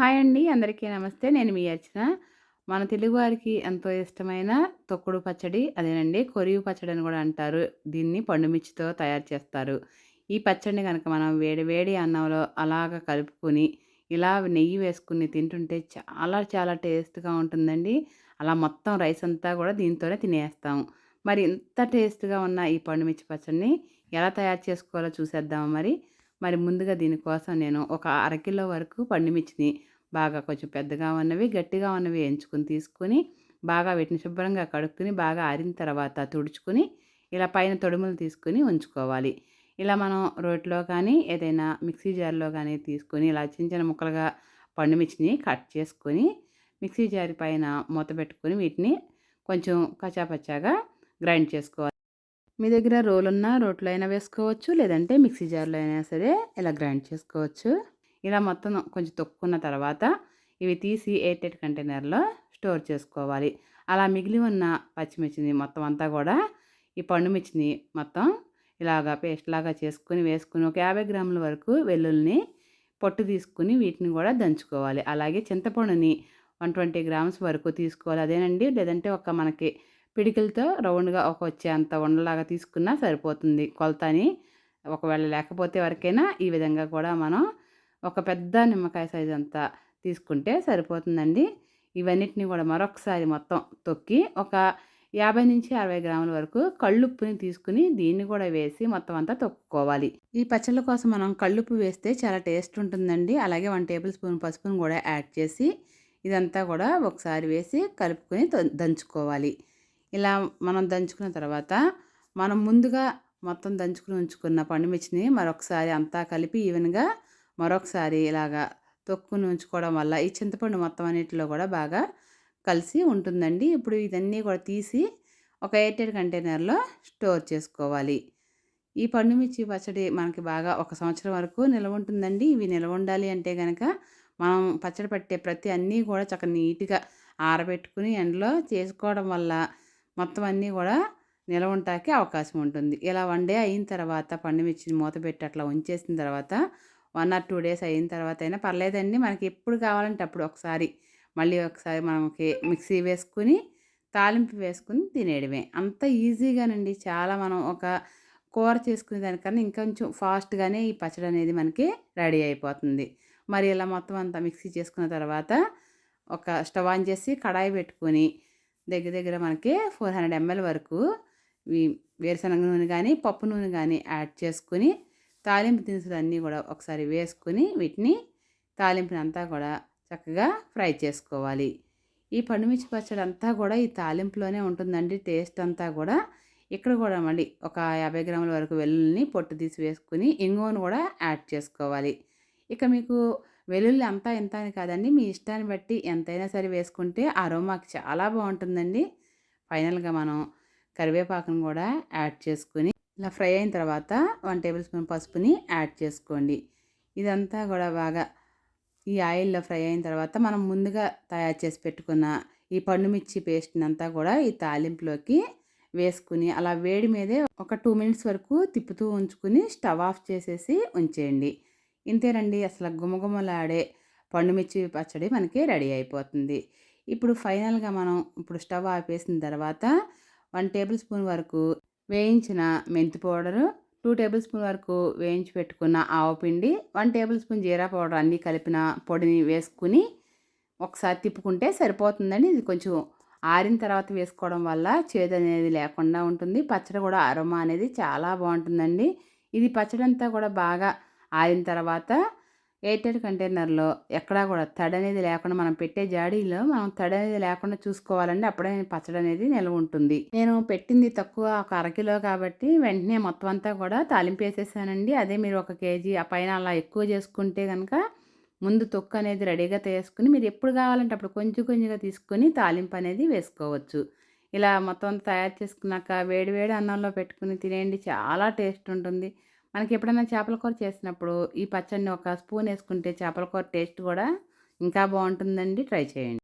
Hi అండి. అందరికీ నమస్తే. నేను మీ అర్చన. మన తెలుగువారికి ఎంతో ఇష్టమైన తొక్కుడు పచ్చడి అదేనండి. కొరియు పచ్చడి అని కూడా అంటారు. దీన్ని పండుమిర్చితో తయారు చేస్తారు. ఈ పచ్చడిని కనుక మనం వేడి వేడి అన్నంలో అలాగ కలుపుకొని ఇలా నెయ్యి వేసుకుని తింటుంటే చాలా చాలా టేస్ట్గా ఉంటుందండి. అలా మొత్తం రైస్ అంతా కూడా దీంతోనే తినేస్తాం. మరి ఇంత టేస్ట్గా ఉన్న ఈ పండుమిర్చి పచ్చడిని ఎలా తయారు చేసుకోవాలో చూసేద్దాము మరి? మరి ముందుగా దీనికోసం నేను ఒక అరకిలో వరకు పండుమిర్చిని బాగా కొంచెం పెద్దగా ఉన్నవి గట్టిగా ఉన్నవి ఎంచుకొని తీసుకొని బాగా వీటిని శుభ్రంగా కడుక్కుని బాగా ఆరిన తర్వాత తుడుచుకుని ఇలా పైన తొడుములు తీసుకొని ఉంచుకోవాలి. ఇలా మనం రోట్లో కానీ ఏదైనా మిక్సీ జార్లో కానీ తీసుకొని ఇలా చిన్న చిన్న ముక్కలుగా పండుమిర్చిని కట్ చేసుకొని మిక్సీ జారి పైన మూత పెట్టుకొని వీటిని కొంచెం కచాపచ్చాగా గ్రైండ్ చేసుకోవాలి. మీ దగ్గర రోలున్నా ఉన్న రోట్లో అయినా వేసుకోవచ్చు లేదంటే మిక్సీ జార్లో అయినా సరే ఇలా గ్రైండ్ చేసుకోవచ్చు. ఇలా మొత్తం కొంచెం తొక్కున్న తర్వాత ఇవి తీసి ఎయిర్టెట్ కంటైనర్లో స్టోర్ చేసుకోవాలి. అలా మిగిలి ఉన్న పచ్చిమిర్చిని మొత్తం అంతా కూడా ఈ పండు మిర్చిని మొత్తం ఇలాగా పేస్ట్ లాగా చేసుకుని వేసుకుని ఒక యాభై గ్రాముల వరకు వెల్లుల్ని పొట్టు తీసుకుని వీటిని కూడా దంచుకోవాలి. అలాగే చింతపండుని వన్ ట్వంటీ గ్రామ్స్ వరకు తీసుకోవాలి. అదేనండి? లేదంటే ఒక మనకి పిడికిలతో రౌండ్గా ఒక వచ్చే అంత ఉండలాగా తీసుకున్నా సరిపోతుంది. కొలతని ఒకవేళ లేకపోతే వరకైనా ఈ విధంగా కూడా మనం ఒక పెద్ద నిమ్మకాయ సైజు అంతా తీసుకుంటే సరిపోతుందండి. ఇవన్నిటిని కూడా మరొకసారి మొత్తం తొక్కి ఒక యాభై నుంచి అరవై గ్రాముల వరకు కళ్ళుప్పుని తీసుకుని దీన్ని కూడా వేసి మొత్తం అంతా తొక్కుకోవాలి. ఈ పచ్చళ్ళ కోసం మనం కళ్ళుప్పు వేస్తే చాలా టేస్ట్ ఉంటుందండి. అలాగే వన్ టేబుల్ స్పూన్ పసుపును కూడా యాడ్ చేసి ఇదంతా కూడా ఒకసారి వేసి కలుపుకొని దంచుకోవాలి. ఇలా మనం దంచుకున్న తర్వాత మనం ముందుగా మొత్తం దంచుకుని ఉంచుకున్న పండుమిర్చిని మరొకసారి అంతా కలిపి ఈవెన్గా మరొకసారి ఇలాగా తొక్కును ఉంచుకోవడం వల్ల ఈ చింతపండు మొత్తం అన్నిటిలో కూడా బాగా కలిసి ఉంటుందండి. ఇప్పుడు ఇదన్నీ కూడా తీసి ఒక ఎయిటెడ్ కంటైనర్లో స్టోర్ చేసుకోవాలి. ఈ పండుమిర్చి పచ్చడి మనకి బాగా ఒక సంవత్సరం వరకు నిల్వ ఉంటుందండి. ఇవి నిల్వ ఉండాలి అంటే కనుక మనం పచ్చడి పట్టే ప్రతి అన్నీ కూడా చక్కగా నీట్గా ఆరబెట్టుకుని ఎండలో చేసుకోవడం వల్ల మొత్తం అన్నీ కూడా నిల్వ ఉండటానికి అవకాశం ఉంటుంది. ఇలా వన్ డే అయిన తర్వాత పండుమిర్చిని మూత పెట్టి అట్లా ఉంచేసిన తర్వాత వన్ ఆర్ టూ డేస్ అయిన తర్వాత అయినా పర్లేదండి. మనకి ఎప్పుడు కావాలంటే అప్పుడు ఒకసారి మళ్ళీ ఒకసారి మనకి మిక్సీ వేసుకుని తాలింపు వేసుకుని తినేయడమే. అంత ఈజీగానండి. చాలా మనం ఒక కూర చేసుకునే దానికన్నా ఇంకొంచెం ఫాస్ట్గానే ఈ పచ్చడి అనేది మనకి రెడీ అయిపోతుంది. మరి ఇలా మొత్తం అంతా మిక్సీ చేసుకున్న తర్వాత ఒక స్టవ్ ఆన్ చేసి కడాయి పెట్టుకొని దగ్గర దగ్గర మనకి ఫోర్ హండ్రెడ్ ఎంఎల్ వరకు వేరుశనగ నూనె కానీ పప్పు నూనె కానీ యాడ్ చేసుకొని తాలింపు దినుసులు అన్నీ కూడా ఒకసారి వేసుకుని వీటిని తాలింపుని అంతా కూడా చక్కగా ఫ్రై చేసుకోవాలి. ఈ పండుమిర్చి పచ్చడి అంతా కూడా ఈ తాలింపులోనే ఉంటుందండి. టేస్ట్ అంతా కూడా ఇక్కడ కూడా మళ్ళీ ఒక యాభై గ్రాముల వరకు వెల్లుల్ని పొట్టు తీసి వేసుకుని ఇంగువను కూడా యాడ్ చేసుకోవాలి. ఇక మీకు వెల్లుల్లి అంతా ఎంత అని కాదండి. మీ ఇష్టాన్ని బట్టి ఎంతైనా సరే వేసుకుంటే అరోమాకి చాలా బాగుంటుందండి. ఫైనల్గా మనం కరివేపాకును కూడా యాడ్ చేసుకుని ఇలా ఫ్రై అయిన తర్వాత వన్ టేబుల్ స్పూన్ పసుపుని యాడ్ చేసుకోండి. ఇదంతా కూడా బాగా ఈ ఆయిల్లో ఫ్రై అయిన తర్వాత మనం ముందుగా తయారు చేసి పెట్టుకున్న ఈ పండుమిర్చి పేస్ట్ని అంతా కూడా ఈ తాలింపులోకి వేసుకుని అలా వేడి మీదే ఒక టూ మినిట్స్ వరకు తిప్పుతూ ఉంచుకుని స్టవ్ ఆఫ్ చేసేసి ఉంచేయండి. ఇంతేనండి అసలు గుమగుమలాడే పండుమిర్చి పచ్చడి మనకి రెడీ అయిపోతుంది. ఇప్పుడు ఫైనల్గా మనం ఇప్పుడు స్టవ్ ఆపేసిన తర్వాత వన్ టేబుల్ స్పూన్ వరకు వేయించిన మెంతి పౌడరు టూ టేబుల్ స్పూన్ వరకు వేయించి పెట్టుకున్న ఆవపిండి వన్ టేబుల్ స్పూన్ జీరా పౌడర్ అన్నీ కలిపిన పొడిని వేసుకుని ఒకసారి తిప్పుకుంటే సరిపోతుందండి. ఇది కొంచెం ఆరిన తర్వాత వేసుకోవడం వల్ల చేదు అనేది లేకుండా ఉంటుంది. పచ్చడి కూడా అరోమా అనేది చాలా బాగుంటుందండి. ఇది పచ్చడి అంతా కూడా బాగా ఆరిన తర్వాత ఎయిటెడ్ కంటైనర్లో ఎక్కడా కూడా తడి అనేది లేకుండా మనం పెట్టే జాడీలో మనం తడి అనేది లేకుండా చూసుకోవాలండి. అప్పుడే పచ్చడి అనేది నిల్వ ఉంటుంది. నేను పెట్టింది తక్కువ ఒక అరకిలో కాబట్టి వెంటనే మొత్తం అంతా కూడా తాలింపు వేసేసానండి అదే మీరు ఒక కేజీ ఆ పైన అలా ఎక్కువ చేసుకుంటే కనుక ముందు తొక్కు అనేది రెడీగా తీసుకుని మీరు ఎప్పుడు కావాలంటే అప్పుడు కొంచెం కొంచెంగా తీసుకొని తాలింపు అనేది వేసుకోవచ్చు. ఇలా మొత్తం తయారు చేసుకున్నాక వేడి వేడి అన్నంలో పెట్టుకుని తినేయండి. చాలా టేస్ట్ ఉంటుంది. మనకి ఎప్పుడైనా చేపల కూర చేసినప్పుడు ఈ పచ్చడిని ఒక స్పూన్ వేసుకుంటే చేపల కూర టేస్ట్ కూడా ఇంకా బాగుంటుందండి. ట్రై చేయండి.